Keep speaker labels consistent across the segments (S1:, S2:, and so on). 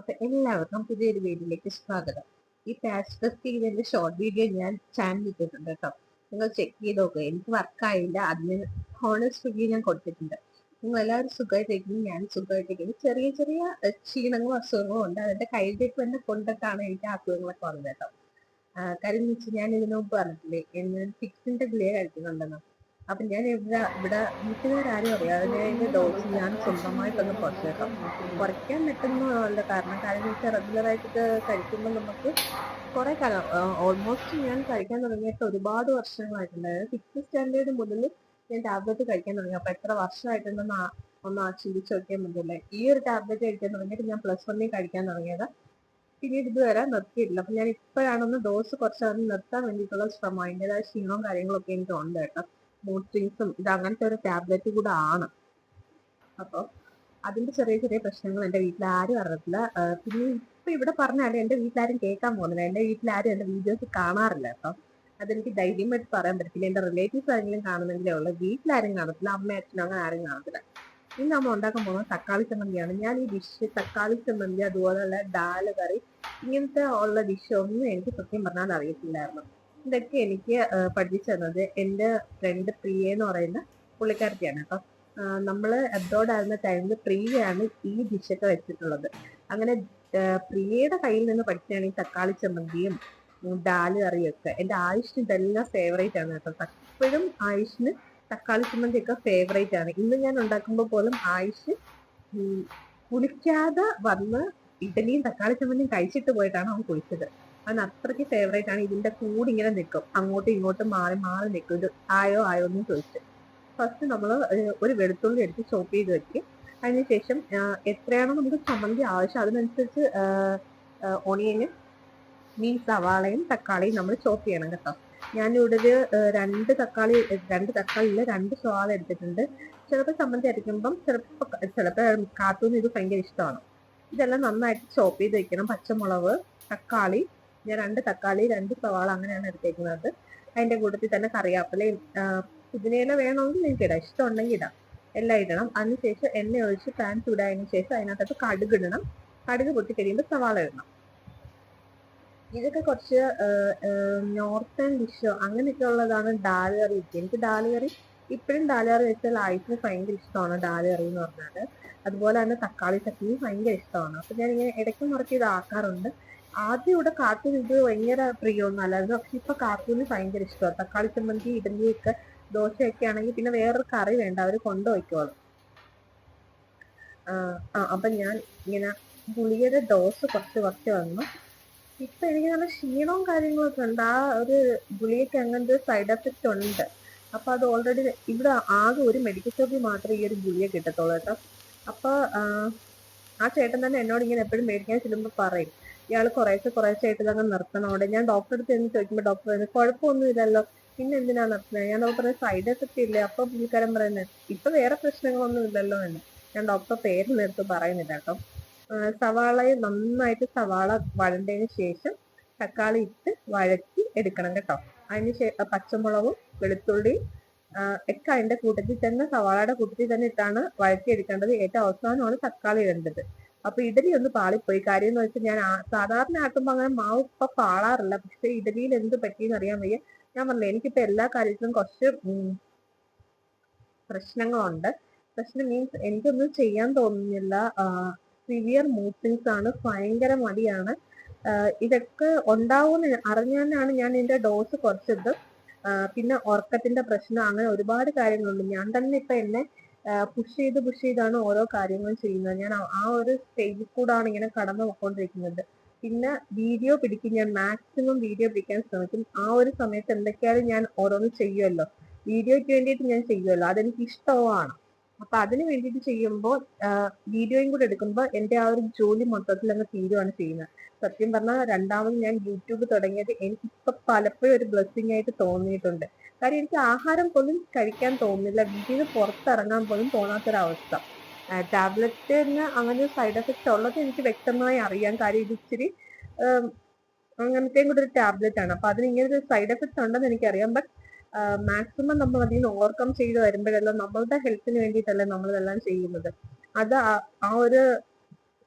S1: അപ്പൊ എല്ലാവർക്കും പുതിയൊരു വീഡിയോയിലേക്ക് സ്വാഗതം. ഈ പാച്ച് ടെസ്റ്റ് ഷോർട്ട് വീഡിയോ ഞാൻ ചാനൽ ഇട്ടിട്ടുണ്ട് കേട്ടോ. നിങ്ങൾ ചെക്ക് ചെയ്ത് നോക്കുക എനിക്ക് വർക്കായില്ല അതിന് ഹോണസ്റ്റ് റിവ്യൂ ഞാൻ കൊടുത്തിട്ടുണ്ട്. നിങ്ങൾ എല്ലാവരും സുഖമായിട്ടിരിക്കുന്നു. ഞാൻ സുഖമായിട്ടിരിക്കുന്നു. ചെറിയ ചെറിയ ക്ഷീണങ്ങളും അസുഖങ്ങളും ഉണ്ട്. അതിന്റെ കയ്യിലേക്ക് തന്നെ കൊണ്ടിട്ടാണ് എനിക്ക് അസുഖങ്ങളൊക്കെ വന്നത് കേട്ടോ. കാര്യം വെച്ച് ഞാൻ ഇതിനു മുമ്പ് പറഞ്ഞിട്ടില്ലേ? ഞാൻ ഫിക്സിന്റെ ഗുളിക കഴിക്കുന്നുണ്ടെന്ന്. അപ്പൊ ഞാൻ ഇവിടെ ഇവിടെ വീട്ടുകാരും അറിയാതെ ഞാൻ എന്റെ ഡോസ് ഞാൻ സ്വന്തമായിട്ടൊന്ന് കേട്ടോ കുറയ്ക്കാൻ പറ്റുന്നതല്ല കാരണം കാരണം വെച്ചാൽ റെഗുലർ ആയിട്ട് കഴിക്കുമ്പോൾ നമുക്ക് കുറെ കാലം ഓൾമോസ്റ്റ് ഞാൻ കഴിക്കാൻ തുടങ്ങിയിട്ട് ഒരുപാട് വർഷങ്ങളായിട്ടുണ്ട്. സിക്സ് സ്റ്റാൻഡേർഡ് മുതൽ ഞാൻ ടാബ്ലറ്റ് കഴിക്കാൻ തുടങ്ങി. അപ്പൊ എത്ര വർഷമായിട്ടുണ്ടെന്ന് ഒന്ന് ചിന്തിച്ച് നോക്കിയാൽ മതിയല്ലേ? ഈ ഒരു ടാബ്ലറ്റ് കഴിക്കാൻ തുടങ്ങിയിട്ട് ഞാൻ പ്ലസ് വണ്ണിൽ കഴിക്കാൻ തുടങ്ങിയത്. പിന്നീട് ഇതുവരെ നിർത്തിയിട്ടില്ല. അപ്പൊ ഞാൻ ഇപ്പോഴാണൊന്ന് ഡോസ് കുറച്ചൊന്ന് നിർത്താൻ വേണ്ടിയിട്ടുള്ള ശ്രമം. അതിന്റെതായ ക്ഷീണവും കാര്യങ്ങളൊക്കെ എനിക്ക് ഉണ്ട് കേട്ടോ. മൂഡ് സ്വിങ്സും ഇത് അങ്ങനത്തെ ഒരു ടാബ്ലറ്റ് കൂടെ ആണ്. അപ്പോൾ അതിന്റെ ചെറിയ ചെറിയ പ്രശ്നങ്ങൾ എന്റെ വീട്ടിൽ ആരും അറിയത്തില്ല പിന്നെ ഇപ്പൊ ഇവിടെ പറഞ്ഞാലും എന്റെ വീട്ടിലാരും കേൾക്കാൻ പോകുന്നില്ല. എന്റെ വീട്ടിലാരും എന്റെ വീഡിയോസ് കാണാറില്ല. അപ്പം അതെനിക്ക് ധൈര്യമായിട്ട് പറയാൻ പറ്റത്തില്ല. എന്റെ റിലേറ്റീവ്സ് ആരെങ്കിലും കാണുന്നെങ്കിലേ ഉള്ളൂ. വീട്ടിലാരും കാണത്തില്ല. അമ്മ അച്ഛനും അങ്ങനെ ആരും കാണത്തില്ല. ഇന്ന് നമ്മൾ ഉണ്ടാക്കാൻ പോകുന്നത് തക്കാളി ചമ്മന്തിയാണ്. ഞാൻ ഈ ഡിഷ് തക്കാളി ചമ്മന്തി അതുപോലെയുള്ള ദാൽ കറി ഇങ്ങനത്തെ ഉള്ള ഡിഷ് ഒന്നും എനിക്ക് സത്യം പറഞ്ഞാൽ അറിയത്തില്ലായിരുന്നു. ഇതൊക്കെ എനിക്ക് പഠിപ്പിച്ചു തന്നത് എന്റെ ഫ്രണ്ട് പ്രിയ എന്ന് പറയുന്ന പുള്ളിക്കാരത്തിയാണ്. അപ്പം നമ്മൾ നമ്മൾ അബ്രോഡ് ആയിരുന്ന ടൈമിൽ പ്രിയയാണ് ഈ ഡിഷൊക്കെ വെച്ചിട്ടുള്ളത്. അങ്ങനെ പ്രിയയുടെ കയ്യിൽ നിന്ന് പഠിച്ചാണ് ഈ തക്കാളി ചമ്മന്തിയും ദാൽ കറിയൊക്കെ. എന്റെ ആയുഷിന് ഇതെല്ലാം ഫേവറേറ്റ് ആണ് കേട്ടോ. ഇപ്പോഴും ആയുഷിന് തക്കാളി ചമ്മന്തി ഒക്കെ ഫേവറേറ്റ് ആണ്. ഇന്ന് ഞാൻ ഉണ്ടാക്കുമ്പോൾ പോലും ആയുഷ് കുളിക്കാതെ വന്ന് ഇഡലിയും തക്കാളി ചമ്മന്തിയും കഴിച്ചിട്ട് പോയിട്ടാണ് അവൻ കുളിച്ചത്. അവൻ അത്രയ്ക്ക് ഫേവറേറ്റ് ആണ്. ഇതിന്റെ കൂടെ ഇങ്ങനെ നിൽക്കും അങ്ങോട്ടും ഇങ്ങോട്ടും മാറി മാറി നിൽക്കും ഇത് ആയോ ആയോ എന്ന് ചോദിച്ചു. ഫസ്റ്റ് നമ്മൾ ഒരു വെളുത്തുള്ളി എടുത്ത് ചോപ്പ് ചെയ്ത് വെക്കും. അതിനുശേഷം എത്രയാണോ നമുക്ക് ചമ്മന്തി ആവശ്യം. അതിനനുസരിച്ച് ഒണിയനും മീൻ സവാളയും തക്കാളിയും നമ്മൾ ചോപ്പ് ചെയ്യണം കേട്ടോ. ഞാനിവിടെ ഒരു രണ്ട് തക്കാളി രണ്ട് തക്കാളിയിൽ രണ്ട് സവാള എടുത്തിട്ടുണ്ട്. ചിലപ്പോൾ ചമ്മന്തി അരയ്ക്കുമ്പം ചിലപ്പോൾ ചിലപ്പോൾ കാത്തൂന്ന് ഇത് ഭയങ്കര ഇഷ്ടമാണ്. ഇതെല്ലാം നന്നായിട്ട് ചോപ്പ് ചെയ്ത് വെക്കണം. പച്ചമുളക് തക്കാളി ഞാൻ രണ്ട് തക്കാളി രണ്ട് സവാള അങ്ങനെയാണ് എടുത്തേക്കുന്നത്. അതിന്റെ കൂട്ടത്തിൽ തന്നെ കറിവേപ്പിലയും പുതിനയില വേണമെങ്കിൽ നിങ്ങൾക്ക് ഇടാം. ഇഷ്ടമുണ്ടെങ്കിൽ ഇടാം. എല്ലാം ഇടണം. അതിനുശേഷം എണ്ണ ഒഴിച്ച് പാൻ ചൂടായതിനു ശേഷം അതിനകത്ത് കടുക് ഇടണം. കടുക് പൊട്ടി കഴിയുമ്പോൾ സവാള ഇടണം. ഇതൊക്കെ കുറച്ച് നോർത്തേൺ ഡിഷോ അങ്ങനെയൊക്കെ ഉള്ളതാണ് ഡാലി കറി എനിക്ക് ഡാലി കറി ഇപ്പോഴും ഡാലി കറി വെച്ചാൽ ആയിട്ടിന് ഭയങ്കര ഇഷ്ടമാണ് ഡാലി കറി എന്ന് പറഞ്ഞാൽ അതുപോലെ തന്നെ തക്കാളി ചട്ടിയും ഭയങ്കര ഇഷ്ടമാണ്. അപ്പൊ ഞാൻ ഇങ്ങനെ ഇടയ്ക്ക് മുറക്കി ഇത് ആക്കാറുണ്ട്. ആദ്യം ഇവിടെ കാർട്ടൂൺ ഇത് ഭയങ്കര പ്രിയമൊന്നും അല്ലായിരുന്നു പക്ഷെ ഇപ്പൊ കാർട്ടൂന് ഭയങ്കര ഇഷ്ടമാണ്. തക്കാളി ചമ്മന്തി ഇഡലിയൊക്കെ ദോശയൊക്കെ ആണെങ്കിൽ പിന്നെ വേറൊരു കറി വേണ്ട. അവർ കൊണ്ടുപോയിക്കോളും. ആ അപ്പൊ ഞാൻ ഇങ്ങനെ ഗുളികയുടെ ഡോസ് കുറച്ച് കുറച്ച് വന്നു. ഇപ്പൊ എനിക്ക് നല്ല ക്ഷീണവും കാര്യങ്ങളൊക്കെ ഉണ്ട്. ആ ഒരു ഗുളികയ്ക്ക് അങ്ങനത്തെ സൈഡ് എഫക്റ്റ് ഉണ്ട്. അപ്പൊ അത് ഓൾറെഡി ഇവിടെ ആകെ ഒരു മെഡിക്കൽ ഷോപ്പിൽ മാത്രമേ ഈ ഒരു ഗുളിക കിട്ടത്തുള്ളൂ കേട്ടോ. അപ്പൊ ആ ചേട്ടൻ തന്നെ എന്നോട് ഇങ്ങനെ എപ്പോഴും മേടിക്കാൻ ചെല്ലുമ്പോൾ പറയും. ഇയാൾ കുറേശ്ശെ കുറേശ്ശെ ആയിട്ട് ഇതങ്ങ് നിർത്തണോടെ ഞാൻ ഡോക്ടറെ അടുത്ത് ചെന്ന് ചോദിക്കുമ്പോൾ ഡോക്ടർ പറയുന്നത് കുഴപ്പമൊന്നും ഇല്ലല്ലോ പിന്നെ എന്തിനാ നിർത്തുന്നത് ഞാൻ ഡോക്ടർ സൈഡ് എഫക്റ്റ് ഇല്ലേ? അപ്പൊ പുള്ളിക്കാരൻ പറയുന്നത് ഇപ്പൊ വേറെ പ്രശ്നങ്ങളൊന്നും ഇല്ലല്ലോ എന്ന്. ഞാൻ ഡോക്ടർ പേര് നേരത്ത് പറയുന്നില്ല കേട്ടോ. സവാളയെ നന്നായിട്ട് സവാള വഴണ്ടതിന് ശേഷം തക്കാളി ഇട്ട് വഴറ്റി എടുക്കണം കേട്ടോ. അതിന് ശേഷം പച്ചമുളകും വെളുത്തുള്ളിയും ഒക്കെ അതിന്റെ കൂട്ടത്തിൽ തന്നെ സവാളയുടെ കൂട്ടത്തിൽ തന്നെ ഇട്ടാണ് വഴറ്റി എടുക്കേണ്ടത് ഏറ്റവും അവസാനമാണ് തക്കാളി ഇടേണ്ടത്. അപ്പൊ ഇഡലി ഒന്ന് പാളിപ്പോയി. കാര്യം എന്ന് വെച്ചാൽ ഞാൻ സാധാരണ ആട്ടുമ്പോൾ അങ്ങനെ മാവ് ഇപ്പൊ പാളാറില്ല. പക്ഷെ ഇഡലിയിൽ എന്ത് പറ്റിയെന്ന് അറിയാൻ വയ്യ. ഞാൻ പറഞ്ഞില്ല എനിക്കിപ്പോ എല്ലാ കാര്യത്തിലും കുറച്ച് പ്രശ്നങ്ങളുണ്ട്. പ്രശ്നം മീൻസ് എനിക്കൊന്നും ചെയ്യാൻ തോന്നുന്നില്ല. സിവിയർ മൂത്തിങ്സ് ആണ്. ഭയങ്കര മടിയാണ്. ഇതൊക്കെ ഉണ്ടാവുമെന്ന് അറിഞ്ഞാലാണ് ഞാൻ ഇതിന്റെ ഡോസ് കുറച്ചത്. പിന്നെ ഉറക്കത്തിന്റെ പ്രശ്നം അങ്ങനെ ഒരുപാട് കാര്യങ്ങളുണ്ട്. ഞാൻ തന്നെ ഇപ്പൊ എന്നെ പുഷ് ചെയ്ത് പുഷ് ചെയ്താണ് ഓരോ കാര്യങ്ങളും ചെയ്യുന്നത്. ഞാൻ ആ- ഒരു സ്റ്റേജിൽ കൂടാണ് ഇങ്ങനെ കടന്നു പോയിക്കൊണ്ടിരിക്കുന്നത്. പിന്നെ വീഡിയോ പിടിക്കും. ഞാൻ മാക്സിമം വീഡിയോ പിടിക്കാൻ ശ്രമിക്കും. ആ ഒരു സമയത്ത് എന്തൊക്കെയായാലും ഞാൻ ഓരോന്ന് ചെയ്യുമല്ലോ വീഡിയോയ്ക്ക് വേണ്ടിയിട്ട് ഞാൻ ചെയ്യുമല്ലോ അതെനിക്ക് ഇഷ്ടവുമാണ്. അപ്പൊ അതിന് വേണ്ടിയിട്ട് ചെയ്യുമ്പോൾ വീഡിയോയും കൂടെ എടുക്കുമ്പോൾ എന്റെ ആ ഒരു ജോലി മൊത്തത്തിൽ അങ്ങ് തീരുവാണ് ചെയ്യുന്നത്. സത്യം പറഞ്ഞാൽ രണ്ടാമത് ഞാൻ യൂട്യൂബ് തുടങ്ങിയത് എനിക്ക് ഇപ്പൊ പലപ്പോഴും ഒരു ബ്ലെസ്സിങ് ആയിട്ട് തോന്നിയിട്ടുണ്ട്. കാര്യം എനിക്ക് ആഹാരം പോലും കഴിക്കാൻ തോന്നുന്നില്ല. വീട്ടിൽ നിന്ന് പുറത്തിറങ്ങാൻ പോലും തോന്നാത്തൊരവസ്ഥ. ടാബ്ലറ്റിന് അങ്ങനെ സൈഡ് എഫക്ട് ഉള്ളത് എനിക്ക് വ്യക്തമായി അറിയാം. കാര്യം ഇത് ഇച്ചിരി അങ്ങനത്തെയും കൂടെ ഒരു ടാബ്ലറ്റ് ആണ് അപ്പൊ അതിന് ഇങ്ങനെ ഒരു സൈഡ് എഫക്ട് ഉണ്ടെന്ന് എനിക്കറിയാം. ബട്ട് മാക്സിമം നമ്മൾ അതിൽ നിന്ന് ഓവർകം ചെയ്ത് വരുമ്പോഴെല്ലാം നമ്മളുടെ ഹെൽത്തിന് വേണ്ടിയിട്ടല്ലേ നമ്മൾ ഇതെല്ലാം ചെയ്യുന്നത്. അത് ആ- ഒരു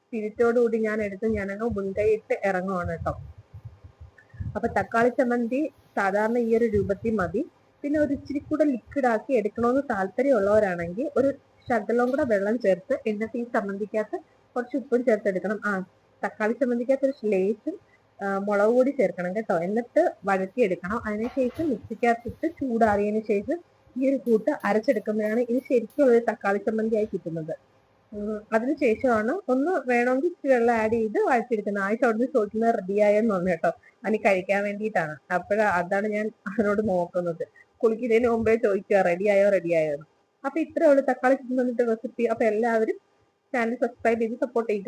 S1: സ്പിരിറ്റോട് കൂടി ഞാൻ എടുത്ത് ഞാനങ്ങ് മുൻകൈയിട്ട് ഇറങ്ങുവാണ് കേട്ടോ. അപ്പൊ തക്കാളി ചമ്മന്തി സാധാരണ ഈ ഒരു രൂപത്തിൽ മതി. പിന്നെ ഒരു ഇച്ചിരി കൂടെ ലിക്വിഡ് ആക്കി എടുക്കണമെന്ന് താല്പര്യമുള്ളവരാണെങ്കിൽ ഒരു ശകലം കൂടെ വെള്ളം ചേർത്ത് എന്നിട്ട് ഈ ചമ്മന്തിക്കകത്ത് കുറച്ച് ഉപ്പും ചേർത്തെടുക്കണം. ആ തക്കാളി ചമ്മന്തിക്കകത്ത് ഒരു ആ, മുളക് പൊടി ചേർക്കണം കേട്ടോ. എന്നിട്ട് വഴറ്റിയെടുക്കണം. അതിനുശേഷം മിക്സിക്കകത്തിട്ട് ചൂടാറിയതിന് ശേഷം ഈ ഒരു കൂട്ട് അരച്ചെടുക്കുമ്പോഴാണ് ഇത് ശരിക്കും ഒരു തക്കാളി ചമ്മന്തിയായി കിട്ടുന്നത്. അതിനുശേഷമാണ് ഒന്ന് വേണമെങ്കിൽ വെള്ളം ആഡ് ചെയ്ത് വഴച്ചെടുക്കുന്നത് ആഴ്ച അവിടുന്ന് ചോദിക്കുന്നത് റെഡിയായെന്ന് പറഞ്ഞു കേട്ടോ. അതിന് കഴിക്കാൻ വേണ്ടിയിട്ടാണ്. അപ്പോഴാ അതാണ് ഞാൻ അതിനോട് നോക്കുന്നത്. കുളിക്കുന്നതിന് മുമ്പേ ചോദിക്കുക റെഡിയായോ റെഡിയായോ എന്ന്. അപ്പൊ ഇത്രയുള്ള തക്കാളി ചമ്മന്തിന്റെ റെസിപ്പി അപ്പൊ എല്ലാവരും ചാനൽ സബ്സ്ക്രൈബ് ചെയ്ത് സപ്പോർട്ട് ചെയ്യുക